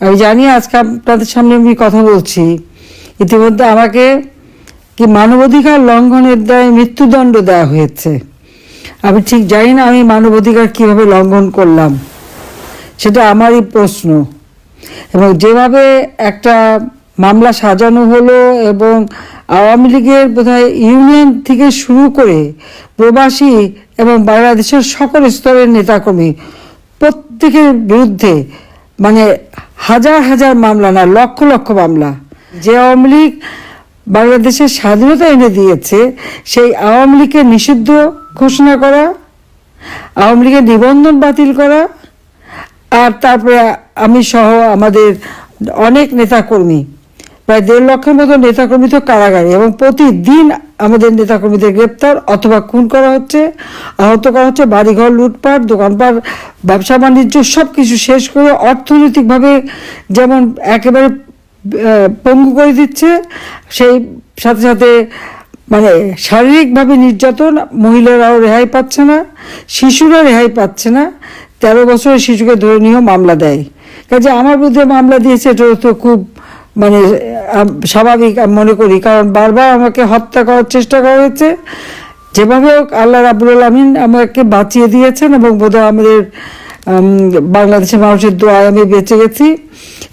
আমি জানি আজকে আপনাদের সামনে আমি কথা বলছি। ইতিমধ্যে আমাকে কি মানবাধিকার লঙ্ঘনের দায়ে মৃত্যুদণ্ড দেওয়া হয়েছে। আমি ঠিক জানি না আমি মানবাধিকার কীভাবে লঙ্ঘন করলাম। সেটা আমারই প্রশ্ন। এবং যেভাবে একটা মামলা সাজানো হলো এবং আওয়ামী লীগের বোধহয় ইউনিয়ন থেকে শুরু করে প্রবাসী এবং বাংলাদেশের সকল স্তরের নেতাকর্মী প্রত্যেকের বিরুদ্ধে মানে হাজার হাজার মামলা না, লক্ষ লক্ষ মামলা। যে আওয়ামী লীগ বাংলাদেশের স্বাধীনতা এনে দিয়েছে, সেই আওয়ামী লীগকে নিষিদ্ধ ঘোষণা করা, আওয়ামী লীগের নিবন্ধন বাতিল করা, আর তারপরে আমি সহ আমাদের অনেক নেতাকর্মী প্রায় দেড় লক্ষের মতো নেতাকর্মী তো কারাগারে এবং প্রতিদিন আমাদের নেতাকর্মীদের গ্রেপ্তার অথবা খুন করা হচ্ছে, আহত করা হচ্ছে, বাড়িঘর, লুটপাট, দোকানপাট, ব্যবসা, বাণিজ্য সব কিছু শেষ করে অর্থনৈতিকভাবে যেমন একেবারে পঙ্গু করে দিচ্ছে, সেই সাথে সাথে মানে শারীরিকভাবে নির্যাতন, মহিলারাও রেহাই পাচ্ছে না, শিশুরা রেহাই পাচ্ছে না, তেরো বছরের শিশুকে ধরে নিয়েও মামলা দেয়। কাজে আমার বিরুদ্ধে মামলা দিয়েছে, এটা তো খুব মানে স্বাভাবিক, আমি মনে করি, কারণ বারবার আমাকে হত্যা করার চেষ্টা করা হয়েছে। যেভাবে হোক, আল্লাহ রাবুল আলমিন আমাকে বাঁচিয়ে দিয়েছেন এবং বোধহয় আমাদের বাংলাদেশের মানুষের দোয়ায় আমি বেঁচে গেছি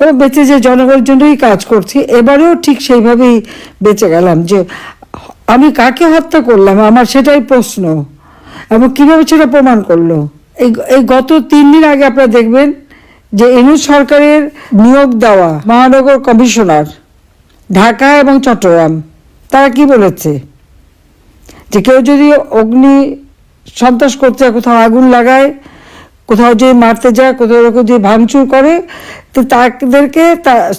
এবং বেঁচে যে জনগণের জন্যই কাজ করছি, এবারেও ঠিক সেইভাবেই বেঁচে গেলাম। যে, আমি কাকে হত্যা করলাম? আমার সেটাই প্রশ্ন। এবং কীভাবে সেটা প্রমাণ করল? এই এই গত তিন দিন আগে আপনারা দেখবেন যে এনু সরকারের নিয়োগ দেওয়া মহানগর কমিশনার ঢাকা এবং চট্টগ্রাম, তারা কি বলেছে? যে কেউ যদি অগ্নি সন্ত্রাস করতে কোথাও আগুন লাগায়, কোথাও যদি মারতে যায়, কোথাও এরকম যদি ভাঙচুর করে, তো তাদেরকে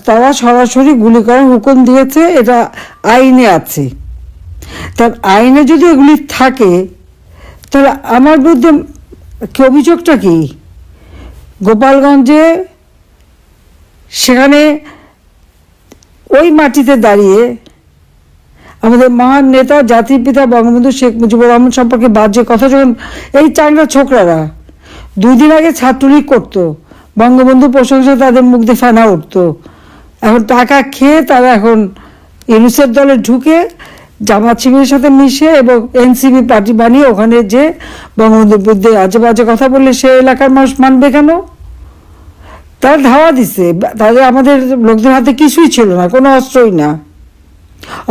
তারা সরাসরি গুলি করার হুকুম দিয়েছে, এটা আইনে আছে। তার আইনে যদি এগুলি থাকে, তাহলে আমার বিরুদ্ধে কি অভিযোগটা কি? গোপালগঞ্জে সেখানে ওই মাটিতে দাঁড়িয়ে আমাদের মহান নেতা, জাতির পিতা বঙ্গবন্ধু শেখ মুজিবুর রহমান সম্পর্কে বাজে কথা যখন, এই চাংরা ছোকরারা দুই দিন আগে ছাত্রলীগ করতো, বঙ্গবন্ধু প্রশংসা তাদের মুখ দিয়ে ফেনা উঠতো। এখন টাকা খেয়ে তারা এখন ইউনিসেফ দলে ঢুকে জামাত শিবিরের সাথে মিশে এবং এনসিপি পার্টি বানিয়ে ওখানে যে বঙ্গবন্ধুর বিরুদ্ধে আজে বাজে কথা বললে সে এলাকার মানুষ মানবে কেন? তারা ধাওয়া দিছে। তাদের আমাদের লোকদের হাতে কিছুই ছিল না, কোনো অস্ত্রই না।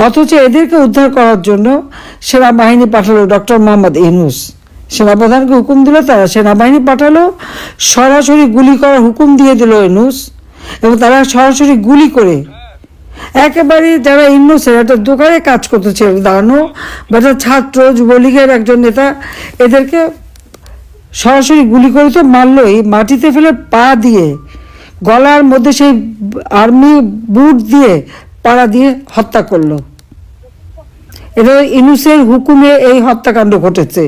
অথচ এদেরকে উদ্ধার করার জন্য সেনাবাহিনী পাঠালো ডক্টর মোহাম্মদ ইনুস সেনাপ্রধানকে হুকুম দিল, তারা সেনাবাহিনী পাঠালো, সরাসরি গুলি করার হুকুম দিয়ে দিল ইনুস এবং তারা সরাসরি গুলি করে একেবারে যারা ইন্নোসেন্ট একটা দোকানে কাজ করতেছে দাঁড়ানো বা ছাত্র, যুবলীগের একজন নেতা, এদেরকে সরাসরি গুলি করে তো মারলই মাটিতে ফেলে পা দিয়ে, গলার মধ্যে সেই আর্মি বুট দিয়ে পাড়া দিয়ে হত্যা করল। এটা ইনুসের হুকুমে এই হত্যাকাণ্ড ঘটেছে।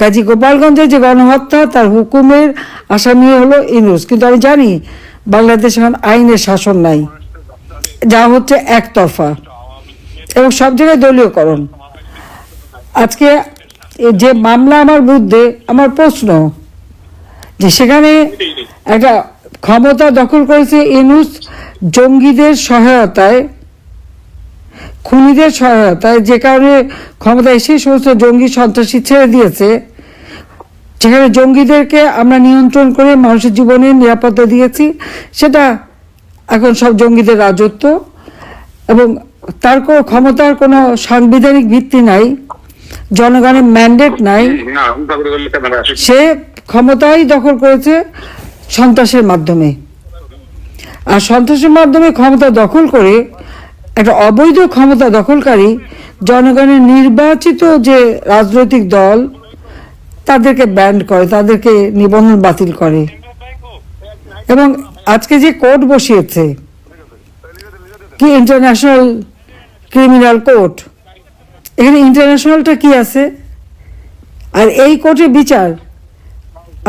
কাজী গোপালগঞ্জের যে গণহত্যা, তার হুকুমের আসামি হলো ইনুস। কিন্তু আমি জানি, বাংলাদেশ এখন আইনের শাসন নাই। যা হচ্ছে একতরফা এবং সব জায়গায় দলীয়করণ। আজকে যে মামলা আমার বিরুদ্ধে আমার প্রশ্ন যে সেখানে একটা ক্ষমতা দখল করেছে ইনুস জঙ্গিদের সহায়তায়, খুনিদের সহায়তায়, যে কারণে ক্ষমতা এসে সমস্ত জঙ্গি সন্ত্রাসী ছেড়ে দিয়েছে। যেখানে জঙ্গিদেরকে আমরা নিয়ন্ত্রণ করে মানুষের জীবনে নিরাপত্তা দিয়েছি, সেটা এখন সব জঙ্গিদের রাজত্ব এবং তার কোনো ক্ষমতার কোনো সাংবিধানিক ভিত্তি নাই, জনগণের ম্যান্ডেট নাই। সে ক্ষমতাই দখল করেছে সন্ত্রাসের মাধ্যমে। আর সন্ত্রাসের মাধ্যমে ক্ষমতা দখল করে একটা অবৈধ ক্ষমতা দখলকারী জনগণের নির্বাচিত যে রাজনৈতিক দল, তাদেরকে ব্যান্ড করে, তাদেরকে নিবন্ধন বাতিল করে। এবং আজকে যে কোর্ট বসিয়েছে, কি ইন্টারন্যাশনাল ক্রিমিনাল কোর্ট এখানে ইন্টারন্যাশনালটা কি আছে? আর এই কোর্টে বিচার,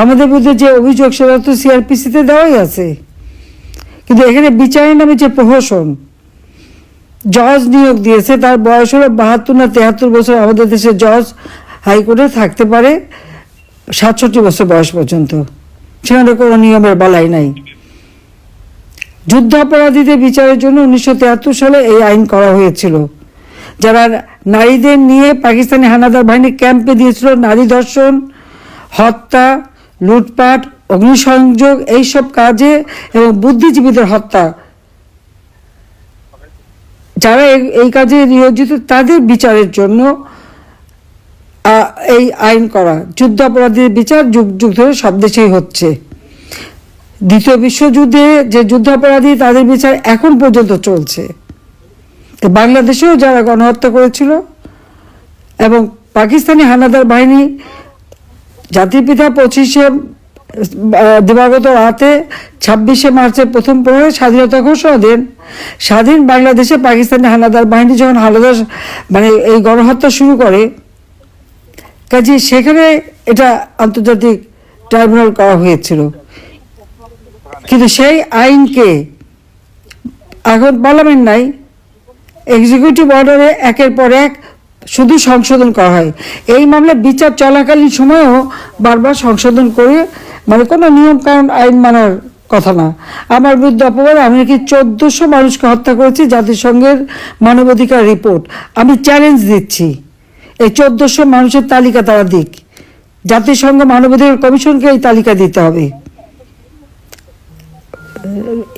আমাদের বিরুদ্ধে যে অভিযোগ, সেটা তো সিআরপিসিতে দেওয়াই আছে। কিন্তু এখানে বিচারের নামে যে প্রহসন, জজ নিয়োগ দিয়েছে, তার বয়স হলো বাহাত্তর না তেহাত্তর বছর, আমাদের দেশে জজ হাইকোর্টে থাকতে পারে সাতষট্টি বছর বয়স পর্যন্ত। সেখানে কোনো নিয়মের বালাই নাই। যুদ্ধাপরাধীদের বিচারের জন্য উনিশশো তিয়াত্তর সালে এই আইন করা হয়েছিল। যারা নারীদের নিয়ে পাকিস্তানি হানাদার বাহিনী ক্যাম্পে দিয়েছিল নারী ধর্ষণ, হত্যা, লুটপাট, অগ্নিসংযোগ, এইসব কাজে এবং বুদ্ধিজীবীদের হত্যা, যারা এই- কাজে নিয়োজিত, তাদের বিচারের জন্য এই আইন করা। যুদ্ধাপরাধীর বিচার যুগ যুগ ধরে সব দেশেই হচ্ছে। দ্বিতীয় বিশ্বযুদ্ধে যে যুদ্ধাপরাধী তাদের বিচার এখন পর্যন্ত চলছে। তো বাংলাদেশেও যারা গণহত্যা করেছিল এবং পাকিস্তানি হানাদার বাহিনী জাতির পিতা পঁচিশে দিবাগত রাতে ছাব্বিশে মার্চের প্রথম প্রহরে স্বাধীনতা ঘোষণা দেন। স্বাধীন বাংলাদেশে পাকিস্তানি হানাদার বাহিনী যখন হানাদার মানে এই গণহত্যা শুরু করে কাজে সেখানে এটা আন্তর্জাতিক ট্রাইব্যুনাল করা হয়েছিল। কিন্তু সেই আইনকে এখন পার্লামেন্ট নাই এক্সিকিউটিভ অর্ডারে একের পর এক শুধু সংশোধন করা হয়। এই মামলা বিচার চলাকালীন সময়েও বারবার সংশোধন করে মানে কোনো নিয়মকানুন, আইন মানার কথা না। আমার বিরুদ্ধে অপবাদ, আমি নাকি চোদ্দশো মানুষকে হত্যা করেছি জাতিসংঘের মানবাধিকার রিপোর্ট। আমি চ্যালেঞ্জ দিচ্ছি। এই চোদ্দশো মানুষের তালিকা তারা দিক। জাতিসংঘ মানবাধিকার কমিশনকে এই তালিকা দিতে হবে।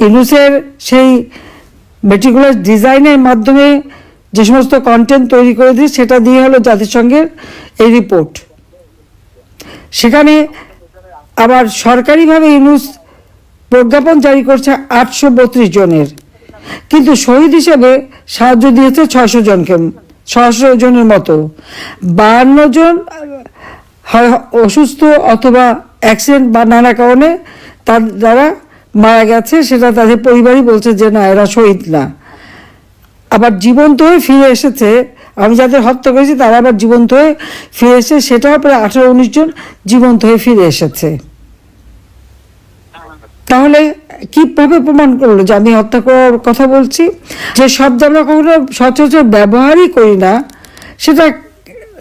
ইনুসের সেই মেটিকুলার ডিজাইনের মাধ্যমে যে সমস্ত কন্টেন্ট তৈরি করে দিই সেটা দিয়ে হলো জাতিসংঘের এই রিপোর্ট সেখানে আবার সরকারিভাবে ইনুস প্রজ্ঞাপন জারি করছে আটশো বত্রিশ জনের। কিন্তু শহীদ হিসেবে সাহায্য দিয়েছে ছয়শো জনকে। ছয়শো জনের মতো। বাহান্ন জন হয় অসুস্থ অথবা অ্যাক্সিডেন্ট বা নানা কারণে তার দ্বারা মারা গেছে, সেটা তাদের পরিবারই বলছে যে, না, এরা শহীদ না। আবার জীবন্ত হয়ে ফিরে এসেছে, আমি যাদের হত্যা করেছি তারা আবার জীবন্ত হয়ে ফিরে এসে সেটাও প্রায় আঠারো, উনিশ জন জীবন্ত হয়ে ফিরে এসেছে। তাহলে কীভাবে প্রমাণ করল যে আমি হত্যা করার কথা বলছি? যে শব্দ আমরা কখনো সচরাচর ব্যবহারই করি না, সেটা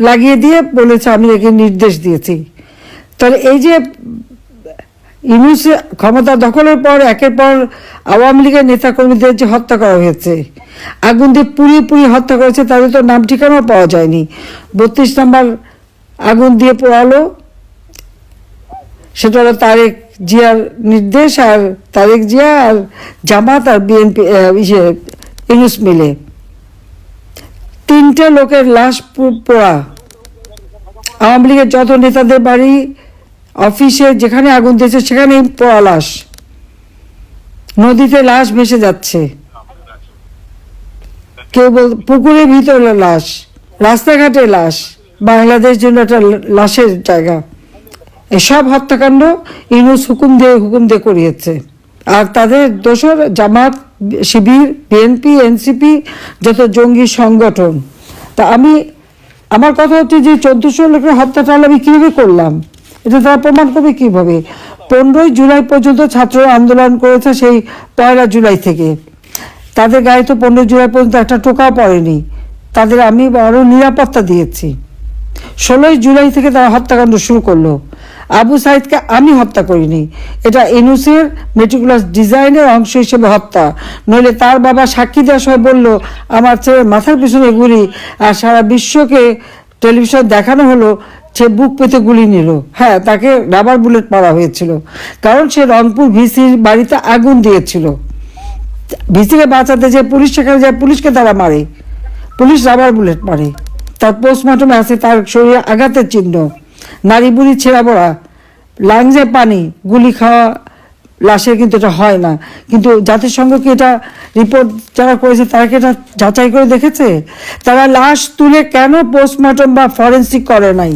লাগিয়ে দিয়ে বলেছে, আমি একে নির্দেশ দিয়েছি। তাহলে এই যে ইউনুস ক্ষমতা দখলের পর, একের পর আওয়ামী লীগের নেতাকর্মীদের যে হত্যা করা হয়েছে, আগুন দিয়ে পুড়িয়ে পুড়িয়ে হত্যা করেছে, তাদের তো নাম ঠিকানাও পাওয়া যায়নি। বত্রিশ নাম্বার আগুন দিয়ে পোড়ালো, সেটা হলো তারেক জিয়ার নির্দেশ আর তারেক জিয়া আর জামাত আর বিএনপি ইয়ে ইউনুস মিলে। তিনটে লোকের লাশ পোড়া। আওয়ামী লীগের যত নেতাদের বাড়ি, অফিসে যেখানে আগুন দিয়েছে সেখানে পোড়া লাশ। নদীতে লাশ ভেসে যাচ্ছে। কেউ বল, পুকুরের ভিতরে লাশ, রাস্তাঘাটে লাশ। বাংলাদেশ জন্য একটা লাশের জায়গা। এসব হত্যাকাণ্ড ইউনুস হুকুম দিয়ে হুকুম দিয়ে করিয়েছে। আর তাদের দোসর জামাত, শিবির, বিএনপি, এনসিপি, যত জঙ্গি সংগঠন। তা আমি, আমার কথা হচ্ছে যে চোদ্দশো লোকের হত্যাটা আমি কীভাবে করলাম? এটা তারা প্রমাণ করবে কীভাবে? পনেরোই জুলাই পর্যন্ত ছাত্র আন্দোলন করেছে সেই পয়লা জুলাই থেকে। তাদের গায়ে তো পনেরোই জুলাই পর্যন্ত একটা টোকাও পড়েনি। তাদের আমি আরও নিরাপত্তা দিয়েছি। ষোলোই জুলাই থেকে তারা হত্যাকাণ্ড শুরু করল। আবু সাইদকে আমি হত্যা করিনি। এটা এনুসের মেটিকুলাস ডিজাইনের অংশ হিসেবে হত্যা। নইলে তার বাবা সাক্ষী দেওয়ার সময় বলল, আমার ছেলের মাথার পিছনে গুলি আর সারা বিশ্বকে টেলিভিশন দেখানো হলো, সে বুক পেতে গুলি নিল। হ্যাঁ তাকে রাবার বুলেট মারা হয়েছিল। কারণ সে রংপুর ভিসির বাড়িতে আগুন দিয়েছিল। ভিসিকে বাঁচাতে যে পুলিশ, সেখানে যায় পুলিশকে তারা মারে। পুলিশ রাবার বুলেট মারে। তার পোস্টমর্টমে আছে তার শরীরে আঘাতের চিহ্ন। নারী বুড়ি ছেঁড়া পড়া লাংজে পানি, গুলি খাওয়া লাশের কিন্তু এটা হয় না। কিন্তু জাতিসংঘ কি এটা রিপোর্ট যারা করেছে, তারা কি এটা যাচাই করে দেখেছে? তারা লাশ তুলে কেন পোস্টমর্টম বা ফরেন্সিক করে নাই?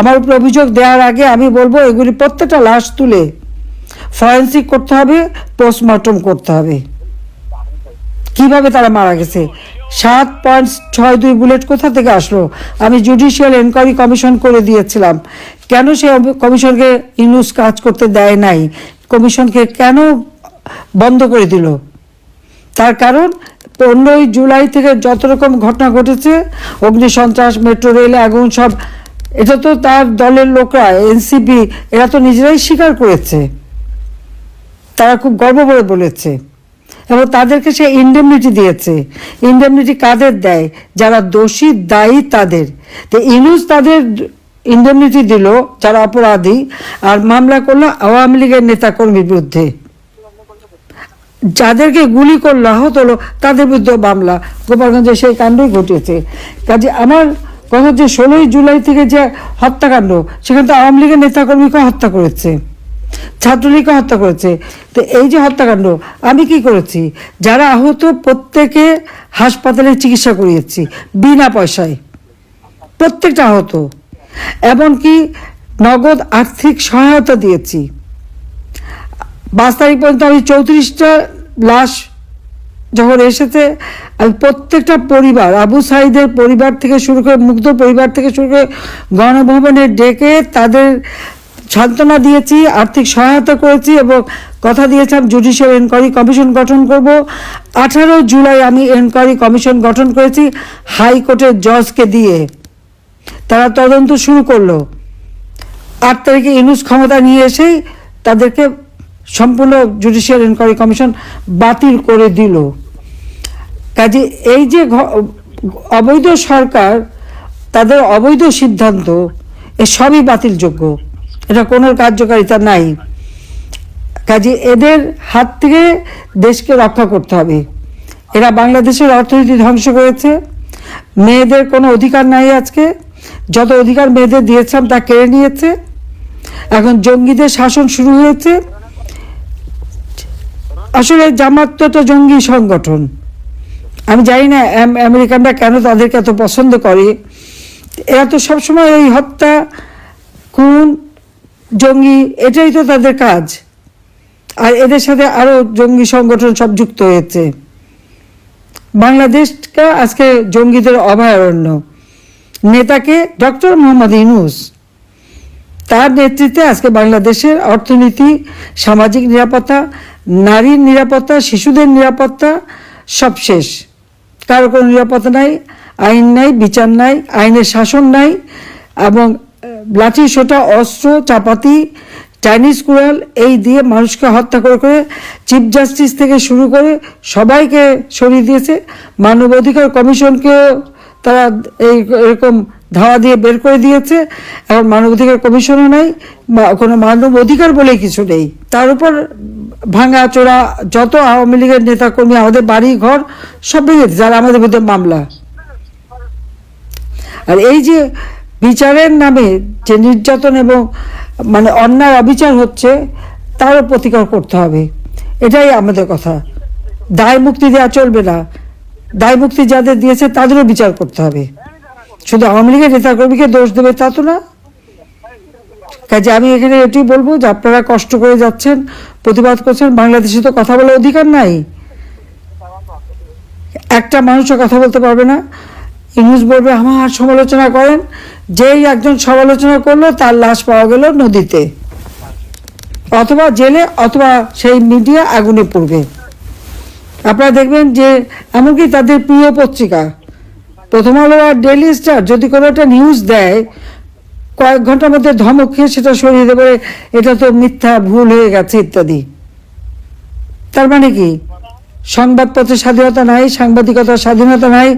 আমার উপর অভিযোগ দেওয়ার আগে আমি বলব, এগুলি প্রত্যেকটা লাশ তুলে ফরেন্সিক করতে হবে পোস্টমর্টম করতে হবে। কীভাবে তারা মারা গেছে? সাত পয়েন্ট ছয় দুই বুলেট কোথা থেকে আসলো? আমি জুডিশিয়াল এনকোয়ারি কমিশন করে দিয়েছিলাম। কেন সে কমিশনকে ইনুস কাজ করতে দেয় নাই? কমিশনকে কেন বন্ধ করে দিল? তার কারণ, পনেরোই জুলাই থেকে যত রকম ঘটনা ঘটেছে, অগ্নিসন্ত্রাস, মেট্রো রেলে, আগুন সব, এটা তো তার দলের লোকরা, এনসিপি, এরা তো নিজেরাই স্বীকার করেছে। তারা খুব গর্ব করে বলেছে। এবং তাদেরকে সে ইন্ডেমনিটি দিয়েছে। ইন্ডেমনিটি কাদের দেয়? যারা দোষী দায়ী তাদের। তো ইনুস তাদের ইন্ডেমনিটি দিল, যারা অপরাধী, আর মামলা করল আওয়ামী লীগের নেতাকর্মীর বিরুদ্ধে। যাদেরকে গুলি করল, আহত হলো, তাদের বিরুদ্ধে মামলা। গোপালগঞ্জে সেই কাণ্ডই ঘটেছে। কাজে আমার কথা হচ্ছে, ষোলোই জুলাই থেকে যে হত্যাকাণ্ড, সেখানে তো আওয়ামী লীগের নেতাকর্মীকে হত্যা করেছে। ছাত্রলীগকে হত্যা করেছে। তো এই যে হত্যাকাণ্ড, আমি কি করেছি? যারা আহত প্রত্যেকে হাসপাতালে চিকিৎসা করিয়েছি, বিনা পয়সায়। প্রত্যেকটা আহত। এমনকি নগদ আর্থিক সহায়তা দিয়েছি। পাঁচ তারিখ পর্যন্ত আমি চৌত্রিশটা লাশ যখন এসেছে, আমি প্রত্যেকটা পরিবার, আবু সাইদের পরিবার থেকে শুরু করে, মুগ্ধ পরিবার থেকে শুরু করে গণভবনে ডেকে তাদের সান্ত্বনা দিয়েছি, আর্থিক সহায়তা করেছি এবং কথা দিয়েছিলাম জুডিশিয়াল এনকোয়ারি কমিশন গঠন করব। আঠারো জুলাই আমি এনকোয়ারি কমিশন গঠন করেছি হাইকোর্টের জজকে দিয়ে। তারা তদন্ত শুরু করল। আট তারিখে ইনুস ক্ষমতা নিয়ে এসেই তাদেরকে সম্পূর্ণ জুডিশিয়াল এনকোয়ারি কমিশন বাতিল করে দিল। কাজে এই যে অবৈধ সরকার, তাদের অবৈধ সিদ্ধান্ত, এ সবই বাতিলযোগ্য। এটা কোনো কার্যকারিতা? নাই। কাজে এদের হাত থেকে দেশকে রক্ষা করতে হবে। এরা বাংলাদেশের অর্থনীতি ধ্বংস করেছে। মেয়েদের কোনো অধিকার নাই আজকে। যত অধিকার মেয়েদের দিয়েছিলাম তা কেড়ে নিয়েছে। এখন জঙ্গিদের শাসন শুরু হয়েছে। আসলে জামাত তো জঙ্গি সংগঠন। আমি জানি না আমেরিকানরা কেন তাদেরকে এত পছন্দ করে। এরা তো সবসময় এই হত্যা, খুন জঙ্গি, এটাই তো তাদের কাজ। আর এদের সাথে আরও জঙ্গি সংগঠন সব যুক্ত হয়েছে। বাংলাদেশকে আজকে জঙ্গিদের অভয়ারণ্য। নেতাকে ডক্টর মোহাম্মদ ইনুস তার নেতৃত্বে আজকে বাংলাদেশের অর্থনীতি, সামাজিক নিরাপত্তা, নারীর নিরাপত্তা, শিশুদের নিরাপত্তা সব শেষ। কারও কোনো নিরাপত্তা নাই, আইন নাই, বিচার নাই, আইনের শাসন নাই, এবং লাঠি, সোটা, অস্ত্র, চাপাতি, চাইনিজ কুড়াল, এই দিয়ে মানুষকে হত্যা করে করে চিফ জাস্টিস থেকে শুরু করে সবাইকে সরিয়ে দিয়েছে। মানবাধিকার কমিশনকেও তারা এই এরকম ধাওয়া দিয়ে বের করে দিয়েছে। এখন মানবাধিকার কমিশনও নাই কোনো মানব অধিকার বলে কিছু নেই। তার উপর ভাঙা, চোরা, যত আওয়ামী লীগের নেতাকর্মী, আমাদের বাড়ি, ঘর, সব ভেঙে যারা আমাদের বিরুদ্ধে মামলা। আর এই যে বিচারের নামে যে নির্যাতন এবং মানে অন্যায় অবিচার হচ্ছে, তারও প্রতিকার করতে হবে। এটাই আমাদের কথা। দায় মুক্তি দেওয়া চলবে না। দায় মুক্তি যাদের দিয়েছে, তাদেরও বিচার করতে হবে। শুধু আওয়ামী লীগের নেতাকর্মীকে দোষ দেবে তা তো না। কাজে আমি এখানে এটাই বলব যে আপনারা কষ্ট করে যাচ্ছেন, প্রতিবাদ করছেন, বাংলাদেশে তো কথা বলার অধিকার নাই। একটা মানুষও কথা বলতে পারবে না। ইংলিশ বলবে, আমার সমালোচনা করেন। যেই একজন সমালোচনা করল, তার লাশ পাওয়া গেল নদীতে। অথবা জেলে, অথবা সেই মিডিয়া আগুনে পড়বে। আপনারা দেখবেন যে, এমনকি তাদের প্রিয় পত্রিকা, প্রথম আলো আর ডেইলি স্টার যদি কোনো একটা নিউজ দেয়, কয়েক ঘণ্টার মধ্যে ধমক খেয়ে সেটা সরিয়ে দেবে এটা তো মিথ্যা, ভুল হয়ে গেছে, ইত্যাদি। তার মানে কি? সংবাদপত্রের স্বাধীনতা নাই, সাংবাদিকতার স্বাধীনতা নাই,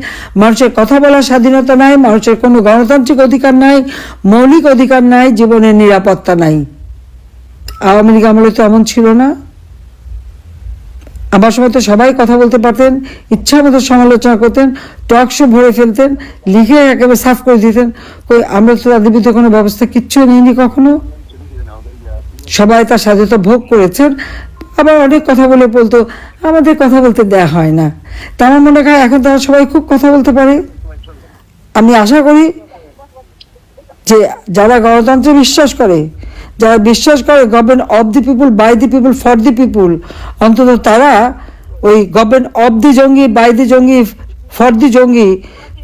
মানুষের কথা বলার স্বাধীনতা নাই, মানুষের কোনো গণতান্ত্রিক অধিকার নাই, মৌলিক অধিকার নাই, জীবনের নিরাপত্তা নাই। আওয়ামী লীগ আমলে তো এমন ছিল না। আমার সময় তো সবাই কথা বলতে পারতেন, ইচ্ছা মতো সমালোচনা করতেন, টক শো ভরে ফেলতেন, লিখে একেবারে সাফ করে দিতেন। কই, আমরা তো তাদের বিরুদ্ধে কোনো ব্যবস্থা কিচ্ছু নিইনি কখনো? সবাই তার স্বাধীনতা ভোগ করেছেন আবার অনেক কথা বলে বলতো। আমাদের কথা বলতে দেয়া হয় না। তারা মনে হয় এখন তারা সবাই খুব কথা বলতে পারে। আমি আশা করি যে যারা গণতন্ত্রে বিশ্বাস করে, যারা বিশ্বাস করে government of the people by the people for the people অন্তত তারা ওই গভর্নমেন্ট অফ দি জঙ্গি বাই দি জঙ্গি ফর দি জঙ্গি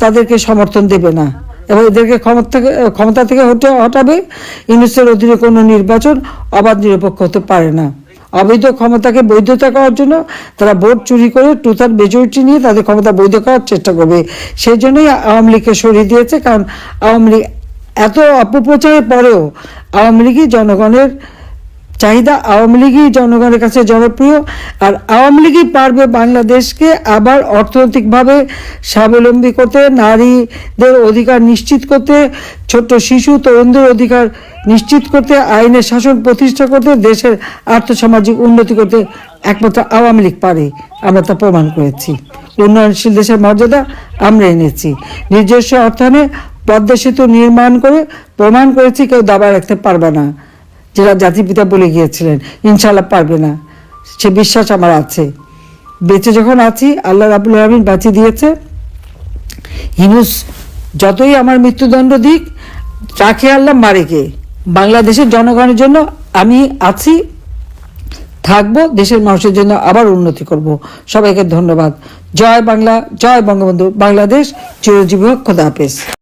তাদেরকে সমর্থন দেবে না। এবং এদেরকে ক্ষমতা ক্ষমতা থেকে হটে, হটাবে। ইউনিসের অধীনে কোনো নির্বাচন অবাধ নিরপেক্ষ হতে পারে না। অবৈধ ক্ষমতাকে বৈধতা করার জন্য তারা ভোট চুরি করে টু থার্ড মেজরিটি নিয়ে তাদের ক্ষমতা বৈধ করার চেষ্টা করবে। সেই জন্যই আওয়ামী লীগকে সরিয়ে দিয়েছে, কারণ আওয়ামী লীগ এত অপপ্রচারের পরেও আওয়ামী লীগই জনগণের চাহিদা, আওয়ামী লীগই জনগণের কাছে জনপ্রিয়, আর আওয়ামী লীগই পারবে বাংলাদেশকে আবার অর্থনৈতিকভাবে স্বাবলম্বী করতে, নারীদের অধিকার নিশ্চিত করতে, ছোট্ট শিশু, তরুণদের অধিকার নিশ্চিত করতে, আইনের শাসন প্রতিষ্ঠা করতে, দেশের আর্থসামাজিক উন্নতি করতে একমাত্র আওয়ামী লীগ পারে। আমরা তা প্রমাণ করেছি। উন্নয়নশীল দেশের মর্যাদা আমরা এনেছি। নিজস্ব অর্থায়নে পদ্মা সেতু নির্মাণ করে প্রমাণ করেছি কেউ দাবা রাখতে পারবে না। যেটা জাতিপিতা বলে গিয়েছিলেন ইনশাল্লাহ পারবে না। সে বিশ্বাস আমার আছে। বেঁচে যখন আছি, আল্লাহ রাবুল আলমিন বাঁচিয়ে দিয়েছে। হিনুস যতই আমার মৃত্যুদণ্ড দিক রাখে আল্লাহ মারেকে বাংলাদেশের জনগণের জন্য আমি আছি, থাকব, দেশের মানুষের জন্য আবার উন্নতি করব। সবাইকে ধন্যবাদ। জয় বাংলা, জয় বঙ্গবন্ধু। বাংলাদেশ চিরজীবী খোদা হাফেজ।